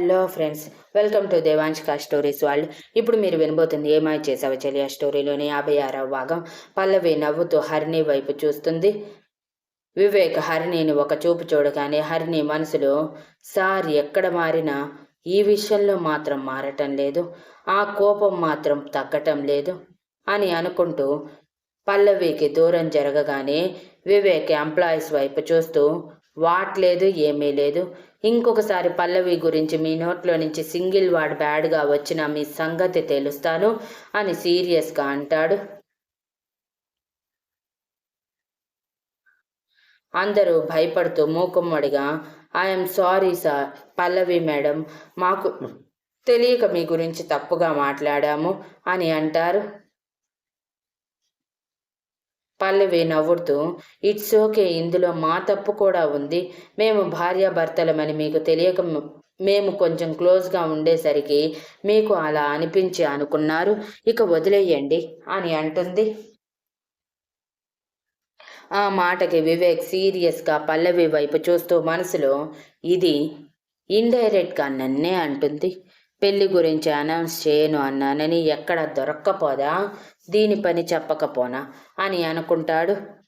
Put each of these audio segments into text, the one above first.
Hello friends welcome to Devanshika stories world. ఇప్పుడు మీరు వినబోతుంది ఏమై చేసావ చెలియా స్టోరీలోని యాభై ఆరవ భాగం. పల్లవి నవ్వుతూ హరిణి వైపు చూస్తుంది. వివేక్ హరిణిని ఒక చూపు చూడగానే హరిణి మనసులో సార్ ఎక్కడ మారినా ఈ విషయంలో మాత్రం మారటం లేదు. ఆ కోపం మాత్రం తగ్గటం లేదు అని అనుకుంటూ పల్లవికి దూరం జరగగానే వివేక్ ఎంప్లాయీస్ వైపు చూస్తూ వాట్లేదు ఏమీ లేదు. ఇంకొకసారి పల్లవి గురించి మీ నోట్లో నుంచి సింగిల్ వార్డ్ బ్యాడ్గా వచ్చిన మీ సంగతి తెలుస్తాను అని సీరియస్గా అంటాడు. అందరూ భయపడుతూ మూకుమ్మడిగా I'm sorry sir Pallavi madam మాకు తెలియక మీ గురించి తప్పుగా మాట్లాడాము అని అంటారు. పల్లవి నవ్వుతూ ఇట్స్ ఓకే ఇందులో మా తప్పు కూడా ఉంది. మేము భార్యాభర్తలమని మీకు తెలియక మేము కొంచెం క్లోజ్గా ఉండేసరికి మీకు అలా అనిపించి అనుకున్నారు. ఇక వదిలేయండి అని అంటుంది. ఆ మాటకి వివేక్ సీరియస్గా పల్లవి వైపు చూస్తూ మనసులో ఇది ఇండైరెక్ట్గా నన్నే అంటుంది. పెళ్ళి గురించి అనౌన్స్ చేయను అన్నానని ఎక్కడ దొరక్కపోదా? దీని పని చెప్పకపోనా? అని అనుకుంటాడు.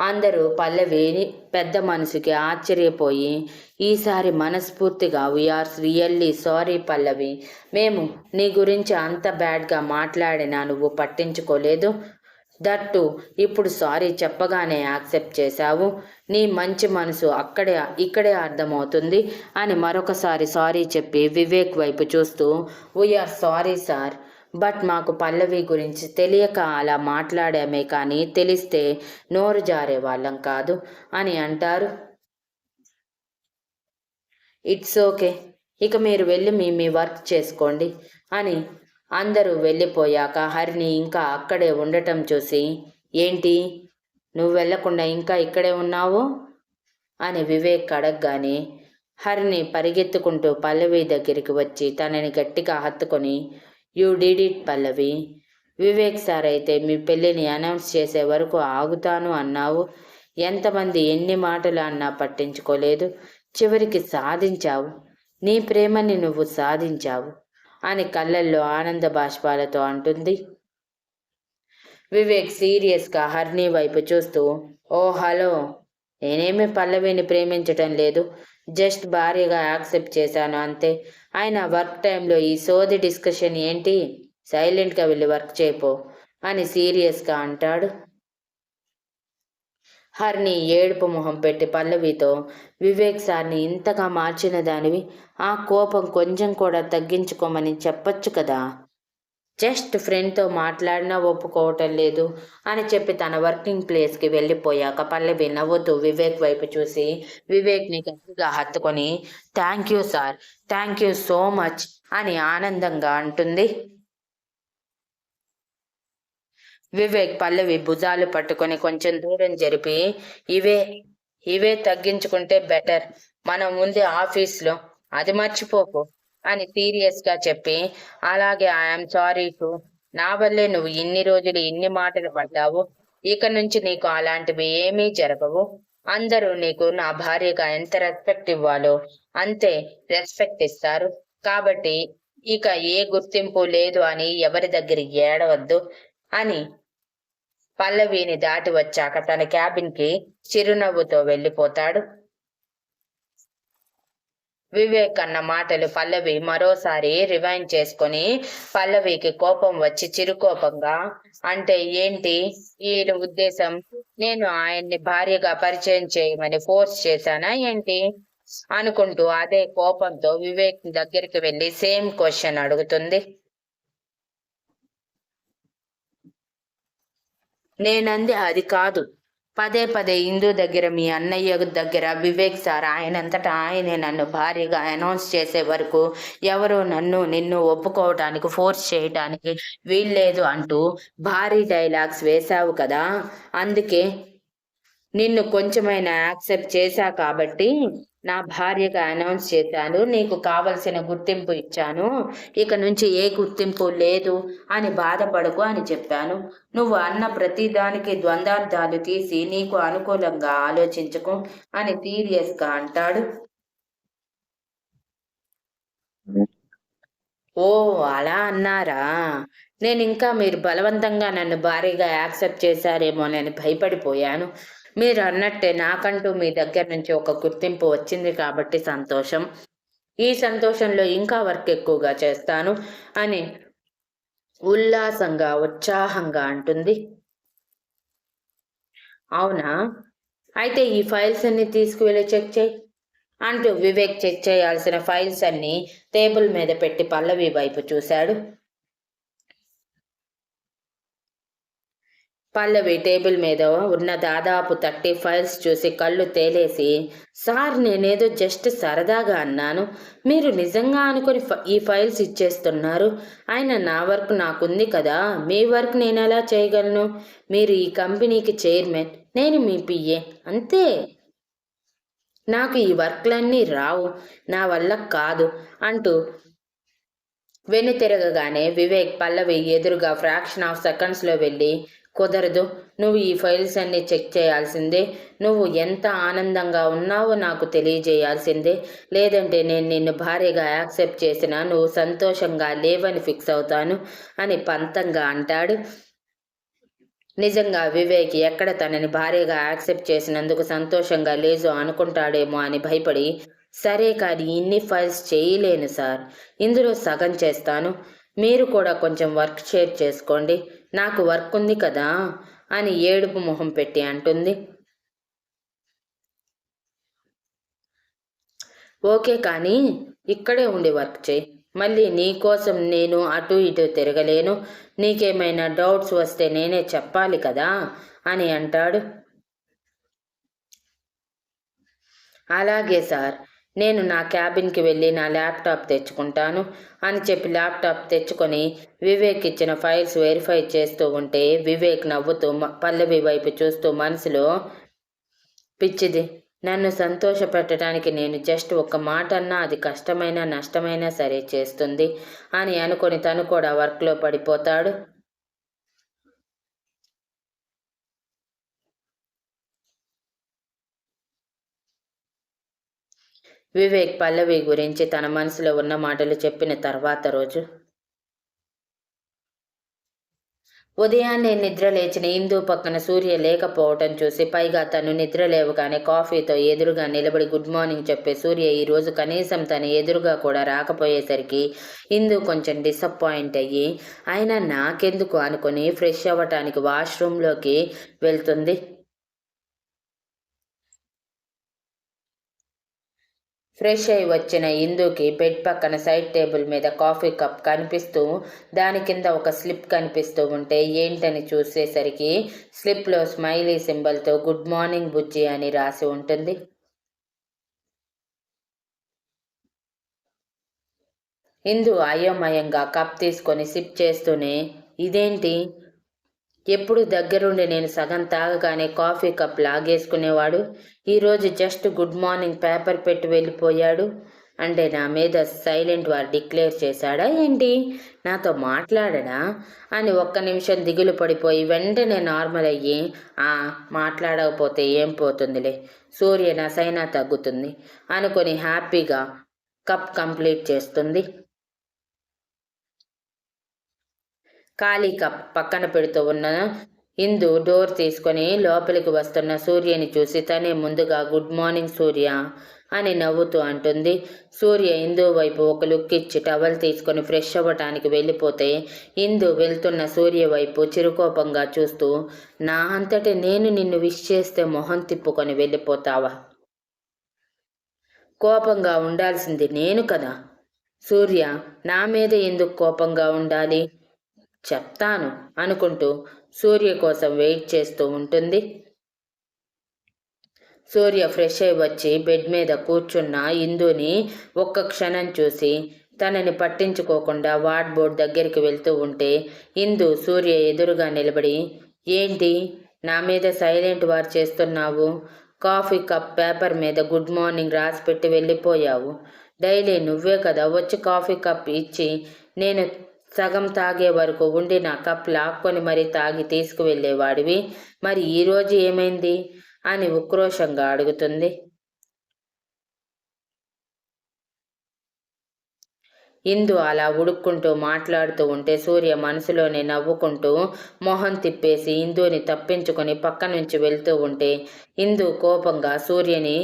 అందరూ పల్లవిని పెద్ద మనసుకి ఆశ్చర్యపోయి ఈసారి మనస్ఫూర్తిగా వీఆర్ రియల్లీ సారీ పల్లవి. మేము నీ గురించి అంత బ్యాడ్గా మాట్లాడినా నువ్వు పట్టించుకోలేదు. దట్టు ఇప్పుడు సారీ చెప్పగానే యాక్సెప్ట్ చేశావు. నీ మంచి మనసు అక్కడే ఇక్కడే అర్థమవుతుంది అని మరొకసారి సారీ చెప్పి వివేక్ వైపు చూస్తూ వీఆర్ సారీ సార్ బట్ మాకు పల్లవి గురించి తెలియక అలా మాట్లాడామే కానీ తెలిస్తే నోరు జారే వాళ్ళం కాదు అని అంటారు. ఇట్స్ ఓకే ఇక మీరు వెళ్ళి మీ మీ వర్క్ చేసుకోండి అని అందరూ వెళ్ళిపోయాక హరిని ఇంకా అక్కడే ఉండటం చూసి ఏంటి? నువ్వు వెళ్ళకుండా ఇంకా ఇక్కడే ఉన్నావు? అని వివేక్ అడగగానే హరిని పరిగెత్తుకుంటూ పల్లవి దగ్గరికి వచ్చి తనని గట్టిగా హత్తుకొని you did it Pallavi. Vivek sir అయితే మీ పెళ్ళిని అనౌన్స్ చేసే వరకు ఆగుతాను అన్నావు. ఎంతమంది ఎన్ని మాటలు అన్నా పట్టించుకోలేదు. చివరికి సాధించావు. నీ ప్రేమని నువ్వు సాధించావు. అని కళ్ళల్లో ఆనంద బాష్పాలతో అంటుంది. వివేక్ సీరియస్గా హర్ని వైపు చూస్తూ ఓ హలో! నేనేమి పల్లవిని ప్రేమించటం లేదు. జస్ట్ భార్యగా యాక్సెప్ట్ చేశాను అంతే. ఆయన వర్క్ టైంలో ఈ సోది డిస్కషన్ ఏంటి? సైలెంట్గా వెళ్ళి వర్క్ చేయపో అని సీరియస్గా అంటాడు. హర్ని ఏడుపు మొహం పెట్టి పల్లవితో వివేక్ సార్ని ఇంతగా మార్చిన దానివి ఆ కోపం కొంచెం కూడా తగ్గించుకోమని చెప్పొచ్చు కదా. జస్ట్ ఫ్రెండ్తో మాట్లాడినా ఒప్పుకోవటం లేదు అని చెప్పి తన వర్కింగ్ ప్లేస్కి వెళ్ళిపోయాక పల్లవి నవ్వుతూ వివేక్ వైపు చూసి వివేక్ని గట్టిగా హత్తుకొని thank you sir thank you so much అని ఆనందంగా అంటుంది. వివేక్ పల్లవి భుజాలు పట్టుకొని కొంచెం దూరం జరిపి ఇవే ఇవే తగ్గించుకుంటే బెటర్ మనం ముందే ఆఫీస్లో అది మర్చిపోకు అని సీరియస్గా చెప్పి అలాగే ఐఎమ్ సారీ టు నా వల్లే నువ్వు ఇన్ని రోజులు ఇన్ని మాటలు పడ్డావు. ఇక నుంచి నీకు అలాంటివి ఏమీ జరగవు. అందరూ నీకు నా భార్యగా ఎంత రెస్పెక్ట్ ఇవ్వాలో అంతే రెస్పెక్ట్ ఇస్తారు. కాబట్టి ఇక ఏ గుర్తింపు లేదు అని ఎవరి దగ్గర ఏడవద్దు అని పల్లవిని దాటి వచ్చాక తన క్యాబిన్కి చిరునవ్వుతో వెళ్ళిపోతాడు. వివేక్ అన్న మాటలు పల్లవి మరోసారి రివైండ్ చేసుకొని పల్లవికి కోపం వచ్చి చిరుకోపంగా అంటే ఏంటి? ఈయన ఉద్దేశం? నేను ఆయన్ని భార్యగా పరిచయం చేయమని ఫోర్స్ చేశానా ఏంటి? అనుకుంటూ అదే కోపంతో వివేక్ దగ్గరికి వెళ్ళి సేమ్ క్వశ్చన్ అడుగుతుంది. నేనంది అది కాదు. పదే పదే ఇందు దగ్గర మీ అన్నయ్య దగ్గర వివేక్ సార్ ఆయనంతటా ఆయనే నన్ను భారీగా అనౌన్స్ చేసే వరకు ఎవరు నన్ను నిన్ను ఒప్పుకోవటానికి ఫోర్స్ చేయటానికి వీల్లేదు అంటూ భారీ డైలాగ్స్ వేశావు కదా. అందుకే నిన్ను కొంచెమైనా యాక్సెప్ట్ చేశా కాబట్టి నా భార్యగా అనౌన్స్ చేశాను. నీకు కావలసిన గుర్తింపు ఇచ్చాను. ఇక నుంచి ఏ గుర్తింపు లేదు అని బాధపడకు అని చెప్పాను. నువ్వు అన్న ప్రతిదానికి ద్వందార్థాలు తీసి నీకు అనుకూలంగా ఆలోచించకు అని సీరియస్గా అంటాడు. ఓ అలా అన్నారా? నేను ఇంకా మీరు బలవంతంగా నన్ను భారీగా యాక్సెప్ట్ చేశారేమో నేను భయపడిపోయాను. మీరు అన్నట్టే నాకంటూ మీ దగ్గర నుంచి ఒక గుర్తింపు వచ్చింది కాబట్టి సంతోషం. ఈ సంతోషంలో ఇంకా వర్క్ ఎక్కువగా చేస్తాను అని ఉల్లాసంగా ఉత్సాహంగా అంటుంది. అవునా? అయితే ఈ ఫైల్స్ అన్ని తీసుకువెళ్ళి చెక్ చేయి అంటూ వివేక్ చెక్ చేయాల్సిన ఫైల్స్ అన్ని టేబుల్ మీద పెట్టి పల్లవి వైపు చూశాడు. పల్లవి టేబుల్ మీద ఉన్న దాదాపు థర్టీ ఫైల్స్ చూసి కళ్ళు తేలేసి సార్ నేనేదో జస్ట్ సరదాగా అన్నాను. మీరు నిజంగా అనుకుని ఈ ఫైల్స్ ఇచ్చేస్తున్నారు. ఆయన నా వర్క్ నాకుంది కదా. మీ వర్క్ నేను ఎలా చేయగలను? మీరు ఈ కంపెనీకి చైర్మన్ నేను మీ పిఏ అంతే. నాకు ఈ వర్క్లన్నీ రావు. నా వల్ల కాదు అంటూ వెనుతిరగగానే వివేక్ పల్లవి ఎదురుగా ఫ్రాక్షన్ ఆఫ్ సెకండ్స్లో వెళ్ళి కుదరదు. నువ్వు ఈ ఫైల్స్ అన్ని చెక్ చేయాల్సిందే. నువ్వు ఎంత ఆనందంగా ఉన్నావో నాకు తెలియజేయాల్సిందే. లేదంటే నేను నిన్ను భారీగా యాక్సెప్ట్ చేసినా నువ్వు సంతోషంగా లేవని ఫిక్స్ అవుతాను అని పంతంగా అంటాడు. నిజంగా వివేక్ ఎక్కడ తనని భారీగా యాక్సెప్ట్ చేసినందుకు సంతోషంగా లేజో అనుకుంటాడేమో అని భయపడి సరే కానీ ఇన్ని ఫైల్స్ చేయలేను సార్. ఇందులో సగం చేస్తాను. మీరు కూడా కొంచెం వర్క్ షేర్ చేసుకోండి. నాకు వర్క్ ఉంది కదా అని ఏడుపు మొహం పెట్టి అంటుంది. ఓకే కానీ ఇక్కడే ఉండి వర్క్ చేయి. మళ్ళీ నీ కోసం నేను అటు ఇటు తిరగలేను. నీకేమైనా డౌట్స్ వస్తే నేనే చెప్పాలి కదా అని అంటాడు. అలాగే సార్ నేను నా క్యాబిన్కి వెళ్ళి నా ల్యాప్టాప్ తెచ్చుకుంటాను అని చెప్పి ల్యాప్టాప్ తెచ్చుకొని వివేక్ ఇచ్చిన ఫైల్స్ వెరిఫై చేస్తూ ఉంటే వివేక్ నవ్వుతూ పల్లవి వైపు చూస్తూ మనసులో పిచ్చిది నన్ను సంతోష పెట్టడానికి నేను జస్ట్ ఒక మాట అన్నా అది కష్టమైనా నష్టమైనా సరే చేస్తుంది అని అనుకొని తను కూడా వర్క్లో పడిపోతాడు. వివేక్ పల్లవి గురించి తన మనసులో ఉన్న మాటలు చెప్పిన తర్వాత రోజు ఉదయాన్నే నిద్ర లేచిన ఇందు పక్కన సూర్య లేకపోవటం చూసి పైగా తను నిద్ర లేవగానే కాఫీతో ఎదురుగా నిలబడి గుడ్ మార్నింగ్ చెప్పే సూర్య ఈరోజు కనీసం తన ఎదురుగా కూడా రాకపోయేసరికి ఇందు కొంచెం డిసప్పాయింట్ అయ్యి అయినా నాకెందుకు అనుకుని ఫ్రెష్ అవ్వటానికి వాష్రూమ్లోకి వెళ్తుంది. ఫ్రెష్ అయి వచ్చిన ఇందుకి బెడ్ పక్కన సైడ్ టేబుల్ మీద కాఫీ కప్ కనిపిస్తూ దాని కింద ఒక స్లిప్ కనిపిస్తూ ఉంటే ఏంటని చూసేసరికి స్లిప్లో స్మైలీ సింబల్తో గుడ్ మార్నింగ్ బుజ్జి అని రాసి ఉంటుంది. ఇందు అయోమయంగా కప్ తీసుకొని సిప్ చేస్తూనే ఇదేంటి? ఎప్పుడు దగ్గరుండి నేను సగం తాగగానే కాఫీ కప్ లాగేసుకునేవాడు. ఈరోజు జస్ట్ గుడ్ మార్నింగ్ పేపర్ పెట్టి వెళ్ళిపోయాడు. అంటే నా మీద సైలెంట్ వారు డిక్లేర్ చేశాడా ఏంటి? నాతో మాట్లాడడా? అని ఒక్క నిమిషం దిగులు పడిపోయి వెంటనే నార్మల్ అయ్యి ఆ మాట్లాడకపోతే ఏం పోతుందిలే? సూర్య నసైనా తగ్గుతుంది అనుకొని హ్యాపీగా కప్ కంప్లీట్ చేస్తుంది. ఖాళీ కప్ పక్కన పెడుతూ ఉన్న ఇందు డోర్ తీసుకొని లోపలికి వస్తున్న సూర్యని చూసి తనే ముందుగా గుడ్ మార్నింగ్ సూర్య అని నవ్వుతూ అంటుంది. సూర్య ఇందు వైపు ఒక లుక్ ఇచ్చి టవల్ తీసుకొని ఫ్రెష్ అవ్వటానికి వెళ్ళిపోతే ఇందు వెళ్తున్న సూర్య వైపు చిరుకోపంగా చూస్తూ నా అంతటి నేను నిన్ను విష్ చేస్తే మొహం తిప్పుకొని వెళ్ళిపోతావా? కోపంగా ఉండాల్సింది నేను కదా. సూర్య నా మీద ఎందుకు కోపంగా ఉండాలి? చెప్తాను అనుకుంటూ సూర్య కోసం వెయిట్ చేస్తూ ఉంటుంది. సూర్య ఫ్రెష్ అయి వచ్చి బెడ్ మీద కూర్చున్న ఇందుని ఒక్క క్షణం చూసి తనని పట్టించుకోకుండా వార్డ్ బోర్డ్ దగ్గరికి వెళ్తూ ఉంటే ఇందు సూర్య ఎదురుగా నిలబడి ఏంటి? నా మీద సైలెంట్ వార్ చేస్తున్నావు? కాఫీ కప్ పేపర్ మీద గుడ్ మార్నింగ్ రాసి పెట్టి వెళ్ళిపోయావు. డైలీ నువ్వే కదా వచ్చి కాఫీ కప్ ఇచ్చి నేను సగం తాగే వరకు ఉండి నా కప్ లాక్కొని మరీ తాగి తీసుకువెళ్ళేవాడివి. మరి ఈరోజు ఏమైంది? అని ఉక్రోషంగా అడుగుతుంది. ఇందు అలా ఉడుక్కుంటూ మాట్లాడుతూ ఉంటే సూర్య మనసులోనే నవ్వుకుంటూ మొహం తిప్పేసి ఇందుని తప్పించుకొని పక్క నుంచి వెళ్తూ ఉంటే ఇందు కోపంగా సూర్యని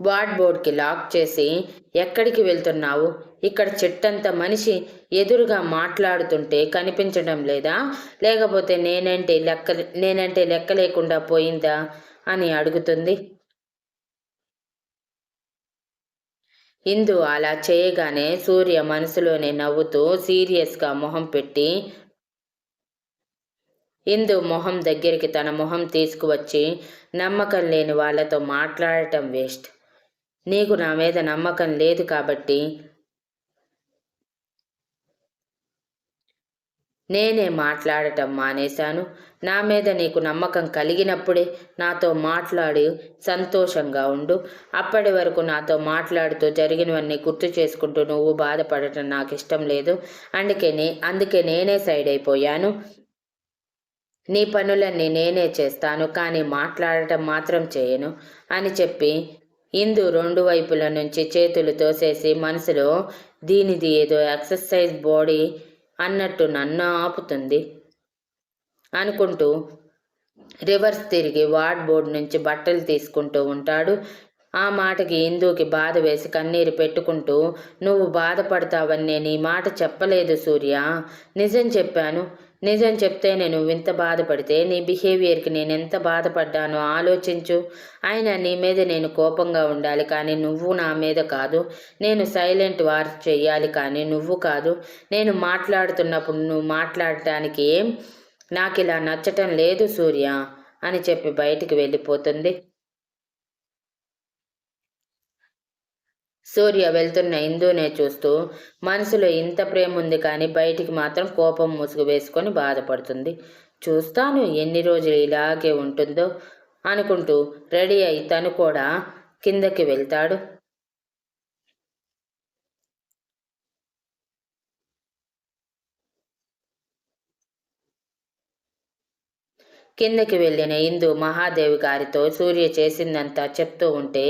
వార్డ్ బోర్డ్కి లాక్ చేసి ఎక్కడికి వెళ్తున్నావు? ఇక్కడ చెట్టంత మనిషి ఎదురుగా మాట్లాడుతుంటే కనిపించడం లేదా? లేకపోతే నేనంటే లెక్క నేనంటే లెక్క లేకుండా పోయిందా? అని అడుగుతుంది. ఇందు అలా చేయగానే సూర్య మనసులోనే నవ్వుతూ సీరియస్గా మొహం పెట్టి ఇందు మొహం దగ్గరికి తన మొహం తీసుకువచ్చి నమ్మకం లేని వాళ్ళతో మాట్లాడటం వేస్ట్. నీకు నా మీద నమ్మకం లేదు కాబట్టి నేనే మాట్లాడటం మానేశాను. నా మీద నీకు నమ్మకం కలిగినప్పుడే నాతో మాట్లాడి సంతోషంగా ఉండు. అప్పటి వరకు నాతో మాట్లాడుతూ జరిగినవన్నీ గుర్తు చేసుకుంటూ నువ్వు బాధపడటం నాకు ఇష్టం లేదు. అందుకే అందుకే నేనే సైడ్ అయిపోయాను. నీ పనులన్నీ నేనే చేస్తాను కానీ మాట్లాడటం మాత్రం చేయను అని చెప్పి ఇందు రెండు వైపుల నుంచి చేతులు తోసేసి మనసులో దీనిది ఏదో ఎక్సర్సైజ్ బాడీ అన్నట్టు నన్ను ఆపుతుంది. అనుకుంటూ రివర్స్ తిరిగి వార్డ్ బోర్డు నుంచి బట్టలు తీసుకుంటూ ఉంటాడు. ఆ మాటకి ఇందుకి బాధ వేసి కన్నీరు పెట్టుకుంటూ నువ్వు బాధపడతావని నేను ఈ మాట చెప్పలేదు సూర్య. నిజం చెప్పాను. నిజం చెప్తే నేను ఇంత బాధపడితే నీ బిహేవియర్కి నేను ఎంత బాధపడ్డానో ఆలోచించు. ఆయన నీ మీద నేను కోపంగా ఉండాలి కానీ నువ్వు నా మీద కాదు. నేను సైలెంట్ వార్ చెయ్యాలి కానీ నువ్వు కాదు. నేను మాట్లాడుతున్నప్పుడు నువ్వు మాట్లాడటానికి ఏం? నాకు ఇలా నచ్చటం లేదు సూర్య అని చెప్పి బయటికి వెళ్ళిపోతుంది. సూర్య వెళ్తున్న ఇందునే చూస్తూ మనసులో ఇంత ప్రేమ ఉంది కానీ బయటికి మాత్రం కోపం ముసుగు వేసుకొని బాధపడుతుంది. చూస్తాను ఎన్ని రోజులు ఇలాగే ఉంటుందో అనుకుంటూ రెడీ అయి తను కూడా కిందకి వెళ్తాడు. కిందకి వెళ్ళిన ఇందు మహాదేవి గారితో సూర్య చేసిందంతా చెప్తూ ఉంటే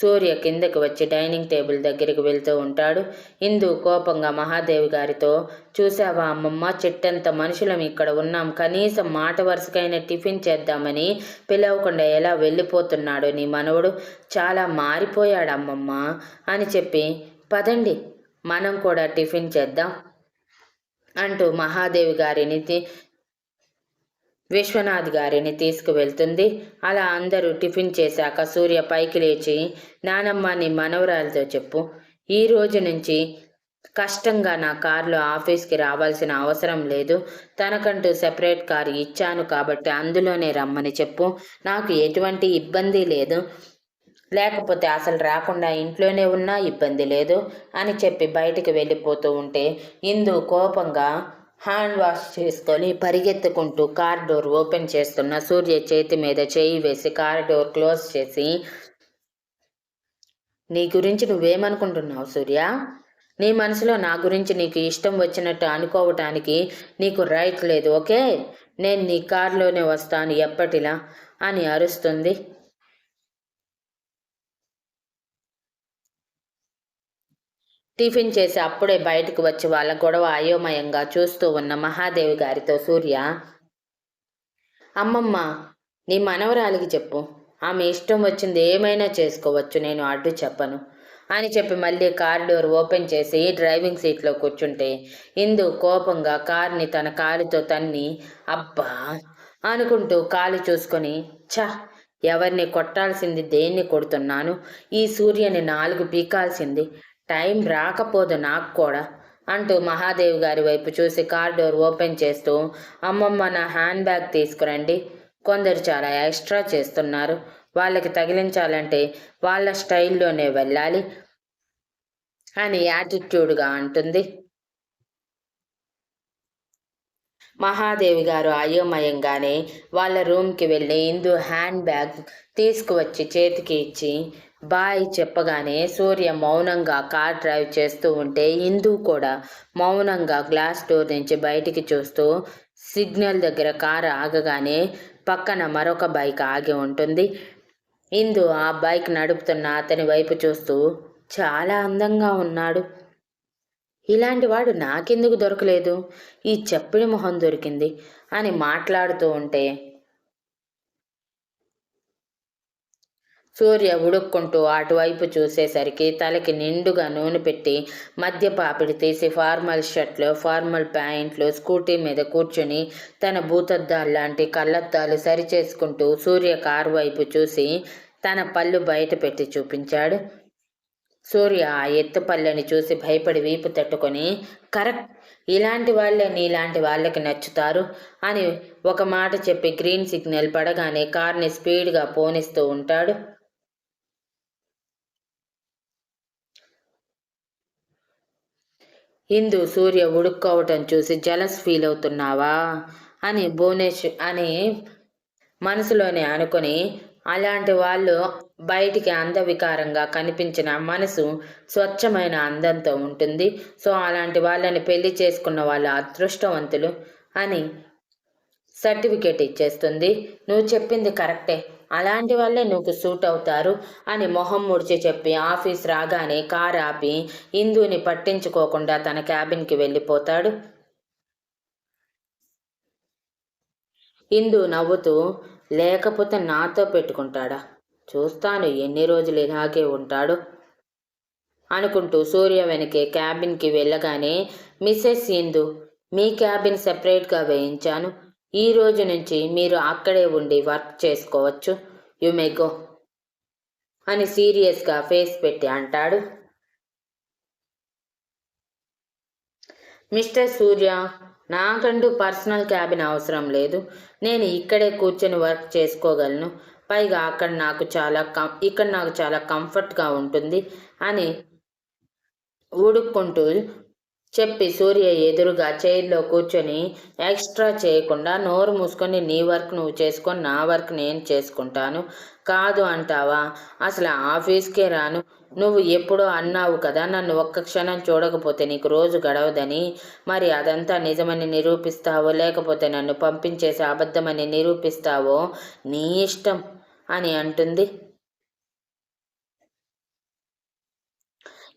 సూర్య కిందకి వచ్చి డైనింగ్ టేబుల్ దగ్గరికి వెళ్తూ ఉంటాడు. ఇందు కోపంగా మహాదేవి గారితో చూసావా అమ్మమ్మ చెట్టంత మనుషులం ఇక్కడ ఉన్నాం. కనీసం మాట వరుసకైన టిఫిన్ చేద్దామని పిలవకుండా ఎలా వెళ్ళిపోతున్నాడు నీ మనవడు? చాలా మారిపోయాడు అమ్మమ్మ అని చెప్పి పదండి మనం కూడా టిఫిన్ చేద్దాం అంటూ మహాదేవి గారిని విశ్వనాథ్ గారిని తీసుకువెళ్తుంది. అలా అందరూ టిఫిన్ చేశాక సూర్య పైకి లేచి నానమ్మ నీ మనవరాలతో చెప్పు. ఈ రోజు నుంచి కష్టంగా నా కారులో ఆఫీస్కి రావాల్సిన అవసరం లేదు. తనకంటూ సెపరేట్ కారు ఇచ్చాను కాబట్టి అందులోనే రమ్మని చెప్పు. నాకు ఎటువంటి ఇబ్బంది లేదు. లేకపోతే అసలు రాకుండా ఇంట్లోనే ఉన్నా ఇబ్బంది లేదు అని చెప్పి బయటికి వెళ్ళిపోతూ ఉంటే ఇందు కోపంగా హ్యాండ్ వాష్ చేసుకొని పరిగెత్తుకుంటూ కార్ డోర్ ఓపెన్ చేస్తున్న సూర్య చేతి మీద చేయి వేసి కార్ డోర్ క్లోజ్ చేసి నీ గురించి నువ్వేమనుకుంటున్నావు సూర్య? నీ మనసులో నా గురించి నీకు ఇష్టం వచ్చినట్టు అనుకోవటానికి నీకు రైట్ లేదు ఓకే? నేను నీ కారులోనే వస్తాను ఎప్పటిలా? అని అరుస్తుంది. టిఫిన్ చేసి అప్పుడే బయటకు వచ్చి వాళ్ళ గొడవ అయోమయంగా చూస్తూ ఉన్న మహాదేవి గారితో సూర్య అమ్మమ్మ నీ మనవరాలికి చెప్పు. ఆమె ఇష్టం వచ్చింది ఏమైనా చేసుకోవచ్చు నేను అడ్డు చెప్పను అని చెప్పి మళ్ళీ కార్ డోర్ ఓపెన్ చేసి డ్రైవింగ్ సీట్లో కూర్చుంటే ఇందు కోపంగా కార్ని తన కాలుతో తన్ని అబ్బా అనుకుంటూ కాలు చూసుకొని ఛ ఎవరిని కొట్టాల్సింది దేన్ని కొడుతున్నాను? ఈ సూర్యని నాలుగు పీకాల్సింది. టైం రాకపోదు నాకు కూడా అంటూ మహాదేవి గారి వైపు చూసి కార్ డోర్ ఓపెన్ చేస్తూ అమ్మమ్మ నా హ్యాండ్ బ్యాగ్ తీసుకురండి కొందరు చాలా ఎక్స్ట్రా చేస్తున్నారు వాళ్ళకి తగిలించాలంటే వాళ్ళ స్టైల్లోనే వెళ్ళాలి అని యాటిట్యూడ్గా అంటుంది. మహాదేవి గారు అయోమయంగానే వాళ్ళ రూమ్కి వెళ్ళి ఇందు హ్యాండ్ బ్యాగ్ తీసుకువచ్చి చేతికి ఇచ్చి బాయ్ చెప్పగానే సూర్య మౌనంగా కార్ డ్రైవ్ చేస్తూ ఉంటే ఇందు కూడా మౌనంగా గ్లాస్ డోర్ నుంచి బయటికి చూస్తూ సిగ్నల్ దగ్గర కారు ఆగగానే పక్కన మరొక బైక్ ఆగి ఉంటుంది. ఇందు ఆ బైక్ నడుపుతున్న అతని వైపు చూస్తూ చాలా అందంగా ఉన్నాడు. ఇలాంటి వాడు నాకెందుకు దొరకలేదు? ఈ చెప్పిడి మొహం దొరికింది అని మాట్లాడుతూ ఉంటే సూర్య ఉడుక్కుంటూ అటువైపు చూసేసరికి తలకి నిండుగా నూనె పెట్టి మధ్య పాపిడి తీసి ఫార్మల్ షర్ట్లు ఫార్మల్ ప్యాంట్లు స్కూటీ మీద కూర్చుని తన భూతద్దాలు లాంటి కళ్ళద్దాలు సరిచేసుకుంటూ సూర్య కారు వైపు చూసి తన పళ్ళు బయట పెట్టి చూపించాడు. సూర్య ఆ ఎత్తు పళ్ళని చూసి భయపడి వీపు తట్టుకొని కరెక్ట్ ఇలాంటి వాళ్ళే నీలాంటి వాళ్ళకి నచ్చుతారు అని ఒక మాట చెప్పి గ్రీన్ సిగ్నల్ పడగానే కార్ని స్పీడ్గా పోనిస్తూ ఉంటాడు. ఇందు సూర్య ఉడుక్కోవటం చూసి జలస్ ఫీల్ అవుతున్నావా? అని భువనేశ్వర్ అని మనసులోనే అనుకుని అలాంటి వాళ్ళు బయటికి అందవికారంగా కనిపించిన మనసు స్వచ్ఛమైన అందంతో ఉంటుంది. సో అలాంటి వాళ్ళని పెళ్ళి చేసుకున్న వాళ్ళు అదృష్టవంతులు అని సర్టిఫికేట్ ఇచ్చేస్తుంది. నువ్వు చెప్పింది కరెక్టే. అలాంటి వాళ్ళే నువ్వు సూట్ అవుతారు అని మొహం ముడిచి చెప్పి ఆఫీస్ రాగానే కార్ ఆపి ఇందుని పట్టించుకోకుండా తన క్యాబిన్కి వెళ్ళిపోతాడు. ఇందు నవ్వుతూ లేకపోతే నాతో పెట్టుకుంటాడా? చూస్తాను ఎన్ని రోజులు ఇలాగే ఉంటాడు అనుకుంటూ సూర్య వెనకే క్యాబిన్కి వెళ్ళగానే మిస్సెస్ ఇందు మీ క్యాబిన్ సెపరేట్గా వేయించాను. ఈ రోజు నుంచి మీరు అక్కడే ఉండి వర్క్ చేసుకోవచ్చు. యు మే గో అని సీరియస్గా ఫేస్ పెట్టి అంటాడు. మిస్టర్ సూర్య నాకంటూ పర్సనల్ క్యాబిన్ అవసరం లేదు. నేను ఇక్కడే కూర్చొని వర్క్ చేసుకోగలను. పైగా అక్కడ నాకు చాలా కం ఇక్కడ నాకు చాలా కంఫర్ట్గా ఉంటుంది అని ఊడుక్కుంటూ చెప్పి సూర్య ఎదురుగా చైర్లో కూర్చొని ఎక్స్ట్రా చేయకుండా నోరు మూసుకొని నీ వర్క్ నువ్వు చేసుకొని నా వర్క్ నేను చేసుకుంటాను. కాదు అంటావా? అసలు ఆఫీస్కే రాను. నువ్వు ఎప్పుడో అన్నావు కదా నన్ను ఒక్క క్షణం చూడకపోతే నీకు రోజు గడవదని. మరి అదంతా నిజమని నిరూపిస్తావో లేకపోతే నన్ను పంపించేసి అబద్ధమని నిరూపిస్తావో నీ ఇష్టం అని అంటుంది.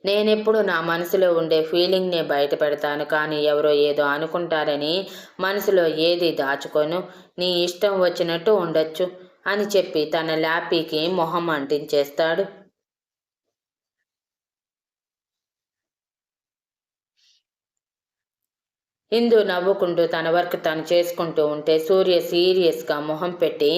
నేనెప్పుడు నా మనసులో ఉండే ఫీలింగ్నే బయటపెడతాను. కానీ ఎవరో ఏదో అనుకుంటారని మనసులో ఏది దాచుకోను. నీ ఇష్టం వచ్చినట్టు ఉండొచ్చు అని చెప్పి తన ల్యాపీకి మొహం అంటించేస్తాడు. ఇందు నవ్వుకుంటూ తన వర్క్ తను చేసుకుంటూ ఉంటే సూర్య సీరియస్గా మొహం పెట్టి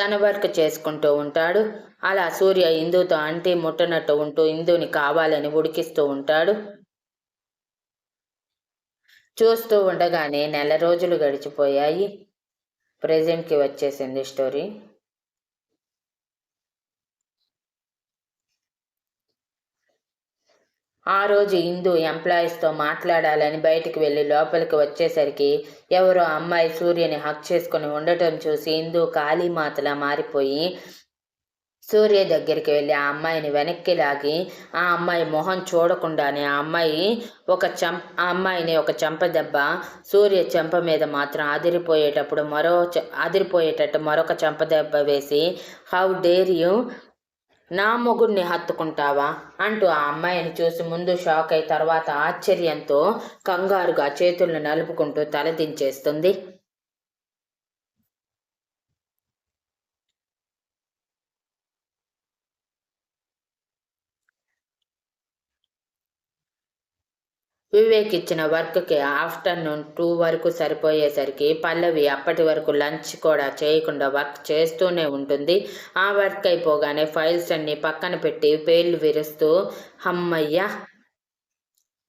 తన వర్క్ చేసుకుంటూ ఉంటాడు. అలా సూర్య ఇందుతో అంటి ముట్టనట్టు ఉంటూ ఇందుని కావాలని ఉడికిస్తూ ఉంటాడు. చూస్తూ ఉండగానే నెల రోజులు గడిచిపోయాయి. ప్రజెంట్కి వచ్చేసింది స్టోరీ. ఆ రోజు ఇందు ఎంప్లాయీస్తో మాట్లాడాలని బయటికి వెళ్ళి లోపలికి వచ్చేసరికి ఎవరో అమ్మాయి సూర్యని హక్ చేసుకుని ఉండటం చూసి ఇందు కాళీమాతలా మారిపోయి సూర్య దగ్గరికి వెళ్ళి ఆ అమ్మాయిని వెనక్కి లాగి ఆ అమ్మాయి మొహం చూడకుండానే ఆ అమ్మాయి ఒక చం ఆ అమ్మాయిని ఒక చెంప దెబ్బ సూర్య చెంప మీద మాత్రం అదిరిపోయేటప్పుడు మరో అదిరిపోయేటట్టు మరొక చెంప దెబ్బ వేసి హౌ డేర్ యూ నా మొగుడిని హత్తుకుంటావా? అంటూ ఆ అమ్మాయిని చూసి ముందు షాక్ అయి తర్వాత ఆశ్చర్యంతో కంగారుగా చేతులను నలుపుకుంటూ తలదించేస్తుంది. వివేక్ ఇచ్చిన వర్క్కి ఆఫ్టర్నూన్ టూ వరకు సరిపోయేసరికి పల్లవి అప్పటి వరకు లంచ్ కూడా చేయకుండా వర్క్ చేస్తూనే ఉంటుంది. ఆ వర్క్ అయిపోగానే ఫైల్స్ అన్ని పక్కన పెట్టి పేర్లు విరుస్తూ అమ్మయ్య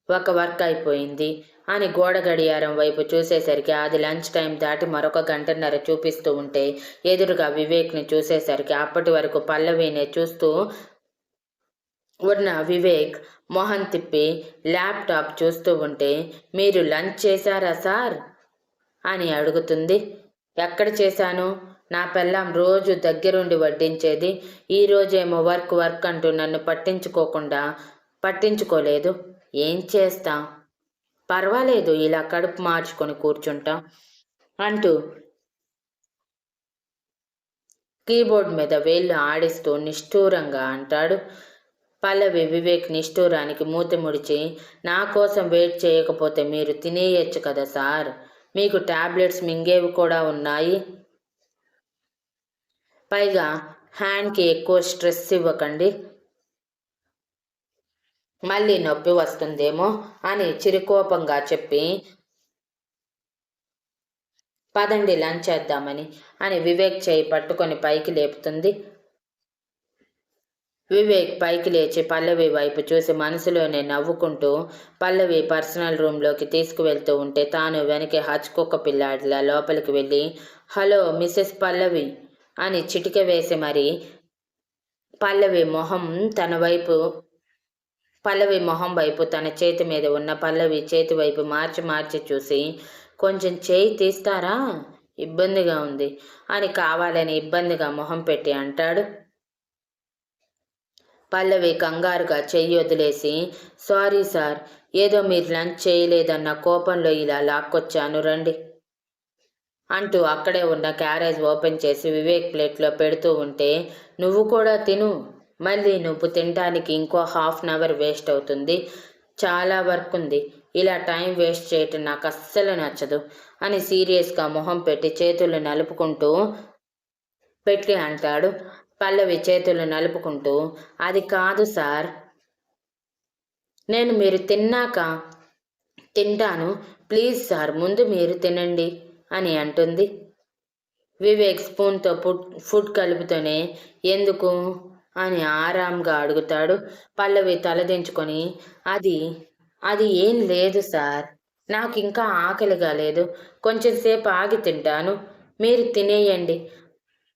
ఒక వర్క్ అయిపోయింది అని గోడ గడియారం వైపు చూసేసరికి అది లంచ్ టైం దాటి మరొక గంటన్నర చూపిస్తూ ఉంటే ఎదురుగా వివేక్ని చూసేసరికి అప్పటి వరకు పల్లవినే చూస్తూ ఉన్న వివేక్ మొహం తిప్పి ల్యాప్టాప్ చూస్తూ ఉంటే మీరు లంచ్ చేశారా సార్? అని అడుగుతుంది. ఎక్కడ చేశాను? నా పెళ్ళాం రోజు దగ్గరుండి వడ్డించేది. ఈరోజేమో వర్క్ వర్క్ అంటూ నన్ను పట్టించుకోకుండా పట్టించుకోలేదు. ఏం చేస్తాం? పర్వాలేదు ఇలా కడుపు మార్చుకొని కూర్చుంటాం అంటూ కీబోర్డ్ మీద వేళ్ళు ఆడిస్తూ నిష్ఠూరంగా అంటాడు. పల్లవి వివేక్ నిష్ఠూరానికి మూతి ముడిచి నా కోసం వెయిట్ చేయకపోతే మీరు తినేయచ్చు కదా సార్? మీకు టాబ్లెట్స్ మింగేవి కూడా ఉన్నాయి? పైగా హ్యాండ్కి ఎక్కువ స్ట్రెస్ ఇవ్వకండి. మళ్ళీ నొప్పి వస్తుందేమో అని చిరుకోపంగా చెప్పి పదండి లంచ్ చేద్దామని అని వివేక్ చేయి పట్టుకొని పైకి లేపుతుంది. వివేక్ పైకి లేచి పల్లవి వైపు చూసి మనసులోనే నవ్వుకుంటూ పల్లవి పర్సనల్ రూమ్లోకి తీసుకువెళ్తూ ఉంటే తాను వెనకే హచ్చుకుక్క పిల్లాడిలా లోపలికి వెళ్ళి హలో మిస్సెస్ పల్లవి అని చిటిక వేసి మరి పల్లవి మొహం తన వైపు పల్లవి మొహం వైపు తన చేతి మీద ఉన్న పల్లవి చేతి వైపు మార్చి మార్చి చూసి కొంచెం చేయి తీస్తారా? ఇబ్బందిగా ఉంది అని కావాలని ఇబ్బందిగా మొహం పెట్టి అంటాడు. పల్లవి కంగారుగా చెయ్యి వదిలేసి సారీ సార్ ఏదో మీరు లంచ్ చేయలేదన్న కోపంలో ఇలా లాక్కొచ్చాను రండి అంటూ అక్కడే ఉన్న క్యారేజ్ ఓపెన్ చేసి వివేక్ ప్లేట్లో పెడుతూ ఉంటే నువ్వు కూడా తిను మళ్ళీ నువ్వు తినడానికి ఇంకో హాఫ్ అన్ అవర్ వేస్ట్ అవుతుంది చాలా వర్క్ ఉంది ఇలా టైం వేస్ట్ చేయటం నాకు అస్సలు నచ్చదు అని సీరియస్గా మొహం పెట్టి చేతులు నలుపుకుంటూ పెట్టి అంటాడు. పల్లవి చేతులు నలుపుకుంటూ అది కాదు సార్. నేను మీరు తిన్నాక తింటాను. ప్లీజ్ సార్ ముందు మీరు తినండి అని అంటుంది. వివేక్ స్పూన్తో ఫుడ్ ఫుడ్ కలుపుతూనే ఎందుకు అని ఆరాంగా అడుగుతాడు. పల్లవి తలదించుకొని అది అది ఏం లేదు సార్. నాకు ఇంకా ఆకలిగా లేదు. కొంచెంసేపు ఆగి తింటాను. మీరు తినేయండి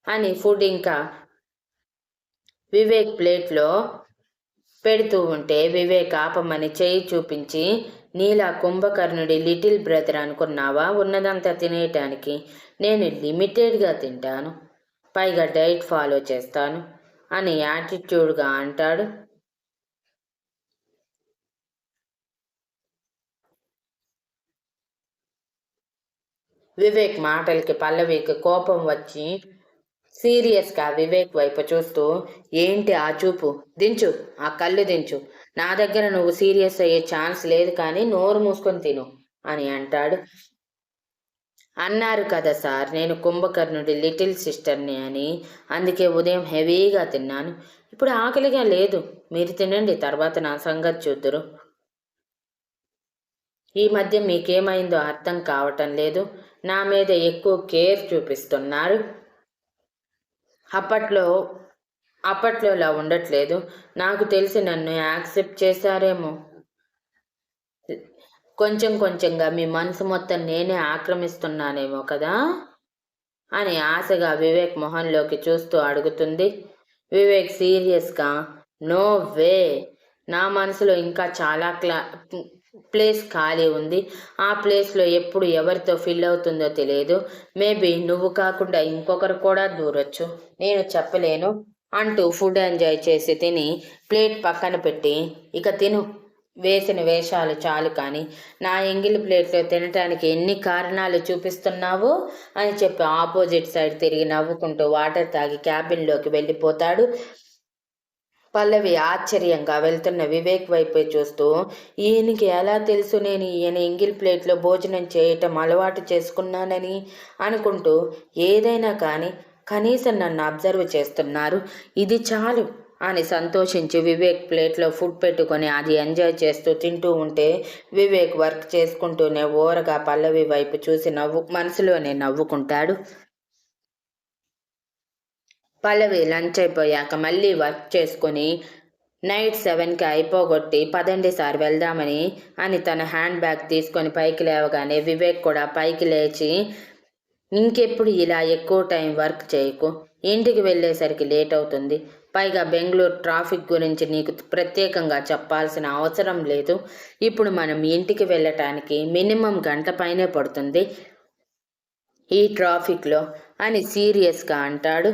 అని ఫుడ్ ఇంకా వివేక్ ప్లేట్లో పెడుతూ ఉంటే వివేక్ ఆపమని చేయి చూపించి నీలా కుంభకర్ణుడి లిటిల్ బ్రదర్ అనుకున్నావా? ఉన్నదంతా తినేయటానికి నేను లిమిటెడ్గా తింటాను. పైగా డైట్ ఫాలో చేస్తాను అని యాటిట్యూడ్గా అంటాడు. వివేక్ మాటలకి పల్లవికి కోపం వచ్చి సీరియస్గా వివేక్ వైపు చూస్తూ ఏంటి ఆ చూపు? దించు ఆ కళ్ళు దించు. నా దగ్గర నువ్వు సీరియస్ అయ్యే ఛాన్స్ లేదు కానీ నోరు మూసుకొని తిను అని అంటాడు. అన్నారు కదా సార్ నేను కుంభకర్ణుడి లిటిల్ సిస్టర్ని అని. అందుకే ఉదయం హెవీగా తిన్నాను. ఇప్పుడు ఆకలిగా లేదు. మీరు తినండి తర్వాత నా సంగతి చూద్దురు. ఈ మధ్య మీకేమైందో అర్థం కావటం లేదు. నా మీద ఎక్కువ కేర్ చూపిస్తున్నారు. అప్పట్లో అప్పట్లో ఇలా ఉండట్లేదు. నాకు తెలిసి నన్ను యాక్సెప్ట్ చేశారేమో. కొంచెం కొంచెంగా మీ మనసు మొత్తం నేనే ఆక్రమిస్తున్నానేమో కదా? అని ఆశగా వివేక్ మొహంలోకి చూస్తూ అడుగుతుంది. వివేక్ సీరియస్గా నో వే! నా మనసులో ఇంకా చాలా క్లా ప్లేస్ ఖాళీ ఉంది. ఆ ప్లేస్లో ఎప్పుడు ఎవరితో ఫిల్ అవుతుందో తెలియదు. మేబీ నువ్వు కాకుండా ఇంకొకరు కూడా దూరొచ్చు. నేను చెప్పలేను అంటూ ఫుడ్ ఎంజాయ్ చేసి తిని ప్లేట్ పక్కన పెట్టి ఇక తిను. వేసిన వేషాలు చాలు కానీ నా ఎంగిలి ప్లేట్లో తినటానికి ఎన్ని కారణాలు చూపిస్తున్నావు? అని చెప్పి ఆపోజిట్ సైడ్ తిరిగి నవ్వుకుంటూ వాటర్ తాగి క్యాబిన్లోకి వెళ్ళిపోతాడు. పల్లవి ఆశ్చర్యంగా వెళ్తున్న వివేక్ వైపు చూస్తూ ఈయనకి ఎలా తెలుసు నేను ఈయన ఎంగిల్ ప్లేట్లో భోజనం చేయటం అలవాటు చేసుకున్నానని అనుకుంటూ ఏదైనా కానీ కనీసం నన్ను అబ్జర్వ్ చేస్తున్నారు. ఇది చాలు అని సంతోషించి వివేక్ ప్లేట్లో ఫుడ్ పెట్టుకొని అది ఎంజాయ్ చేస్తూ తింటూ ఉంటే వివేక్ వర్క్ చేసుకుంటూనే ఓరగా పల్లవి వైపు చూసి నవ్వు మనసులోనే నవ్వుకుంటాడు. పల్లవి లంచ్ అయిపోయాక మళ్ళీ వర్క్ చేసుకొని నైట్ సెవెన్కి అయిపోగొట్టి పదండి సార్ వెళ్దామని అని తన హ్యాండ్ బ్యాగ్ తీసుకొని పైకి లేవగానే వివేక్ కూడా పైకి లేచి ఇంకెప్పుడు ఇలా ఎక్కువ టైం వర్క్ చేయకు ఇంటికి వెళ్ళేసరికి లేట్ అవుతుంది. పైగా బెంగళూరు ట్రాఫిక్ గురించి నీకు ప్రత్యేకంగా చెప్పాల్సిన అవసరం లేదు. ఇప్పుడు మనం ఇంటికి వెళ్ళటానికి మినిమం గంట పైనే పడుతుంది ఈ ట్రాఫిక్లో అని సీరియస్గా అంటాడు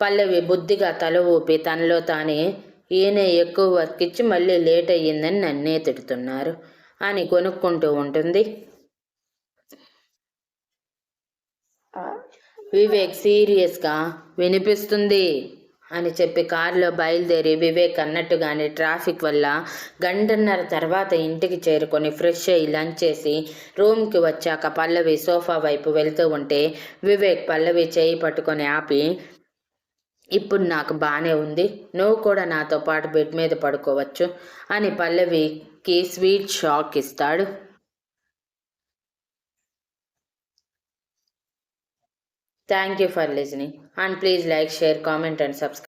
పల్లవి బుద్ధిగా తల ఊపి తనలో తానే ఈయన ఎక్కువ వర్క్ ఇచ్చి మళ్ళీ లేట్ అయ్యిందని నన్నే తిడుతున్నారు. అని కొనుక్కుంటూ ఉంటుంది. వివేక్ సీరియస్గా వినిపిస్తుంది అని చెప్పి కారులో బయలుదేరి వివేక్ అన్నట్టుగానే ట్రాఫిక్ వల్ల గంటన్నర తర్వాత ఇంటికి చేరుకొని ఫ్రెష్ అయ్యి లంచ్ చేసి రూమ్కి వచ్చాక పల్లవి సోఫా వైపు వెళ్తూ ఉంటే వివేక్ పల్లవి చేయి పట్టుకొని ఆపి ఇప్పుడు నాకు బాగానే ఉంది. నువ్వు కూడా నాతో పాటు బెడ్ మీద పడుకోవచ్చు అని పల్లవికి స్వీట్ షాక్ ఇస్తాడు. Thank you for listening and please like share comment and subscribe.